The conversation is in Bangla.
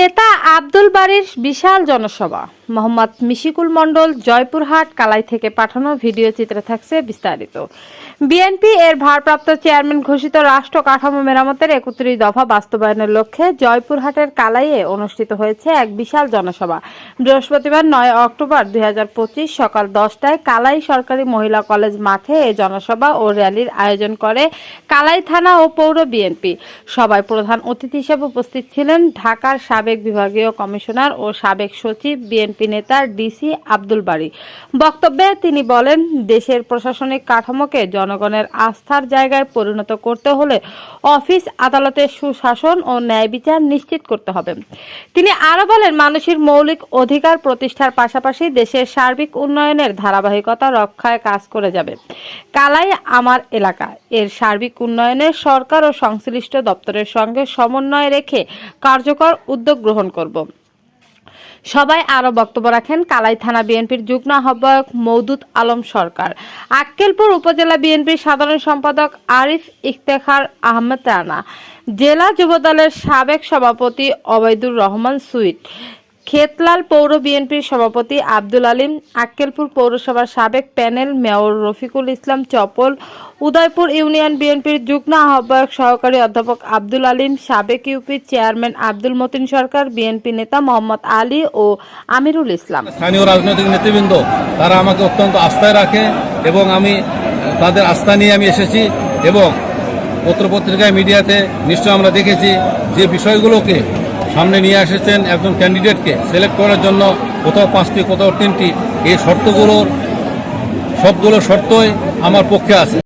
নেতা আব্দুল বারির বিশাল জনসভা। মোহাম্মদ মিশিকুল মণ্ডল, জয়পুরহাট, কালাই থেকে পাঠানো ভিডিও চিত্রে থাকছে বিস্তারিত। বিএনপি এর ভারপ্রাপ্ত চেয়ারম্যান ঘোষিত রাষ্ট্র কাঠামো মেরামতের একত্রিশ দফা বাস্তবায়নের লক্ষ্যে জয়পুরহাটের কালাইয়ে অনুষ্ঠিত হয়েছে এক বিশাল জনসভা। বৃহস্পতিবার নয় অক্টোবর দুই হাজার পঁচিশ সকাল দশটায় কালাই সরকারি মহিলা কলেজ মাঠে এই জনসভা ও র্যালির আয়োজন করে কালাই থানা ও পৌর বিএনপি সবাই প্রধান অতিথি হিসেবে উপস্থিত ছিলেন ঢাকার সাবেক বিভাগীয় কমিশনার ও সাবেক সচিব বিএনপি নেতা ডিসি আব্দুল বাড়ি বক্তব্যে তিনি বলেন, দেশের প্রশাসনিক কাঠামোকে জনগণের আস্থার জায়গায় পরিণত করতে হলে অফিস আদালতের সুশাসন ও ন্যায় বিচার নিশ্চিত করতে হবে। তিনি আরও বলেন, মানুষের মৌলিক অধিকার প্রতিষ্ঠার পাশাপাশি দেশের সার্বিক উন্নয়নের ধারাবাহিকতা রক্ষায় কাজ করে যাবে। কালাই আমার এলাকা, এর সার্বিক উন্নয়নে সরকার ও সংশ্লিষ্ট দপ্তরের সঙ্গে সমন্বয় রেখে কার্যকর উদ্যোগ গ্রহণ করব। সবাই আরও বক্তব্য রাখেন কালাই থানা বিএনপির যুগ্ম আহ্বায়ক মৌদুদ আলম সরকার। আক্কেলপুর উপজেলা বিএনপির সাধারণ সম্পাদক আরিফ ইফতেখার আহমেদ রানা। জেলা যুবদলের সাবেক সভাপতি অবৈদুর রহমান সুইট। খেতলাল পৌর বিএনপির সভাপতি আব্দুল আলিম, আক্কেলপুর পৌরসভার সাবেক panel mayor Rafiqul Islam Chapal Udaypur union বিএনপির যুগ্ম আহ্বায়ক সহকারী অধ্যাপক আব্দুল আলিম, সাবেক ইউপি চেয়ারম্যান আব্দুল মতিন সরকার, বিএনপি নেতা মোহাম্মদ আলী ও আমিরুল ইসলাম। স্থানীয় রাজনৈতিক নেতৃবৃন্দ, তারা আমাকে অত্যন্ত আস্থায় রাখে এবং আমি, তাদের আস্থা নিয়ে আমি এসেছি এবং পত্রপত্রিকায় মিডিয়াতে নিশ্চয় আমরা দেখেছি যে বিষয়গুলোকে সামনে নিয়ে এসেছেন একজন ক্যান্ডিডেটকে সিলেক্ট করার জন্য কোথাও পাঁচটি, কোথাও তিনটি। এই শর্তগুলোর, সবগুলো শর্তই আমার পক্ষে আছে।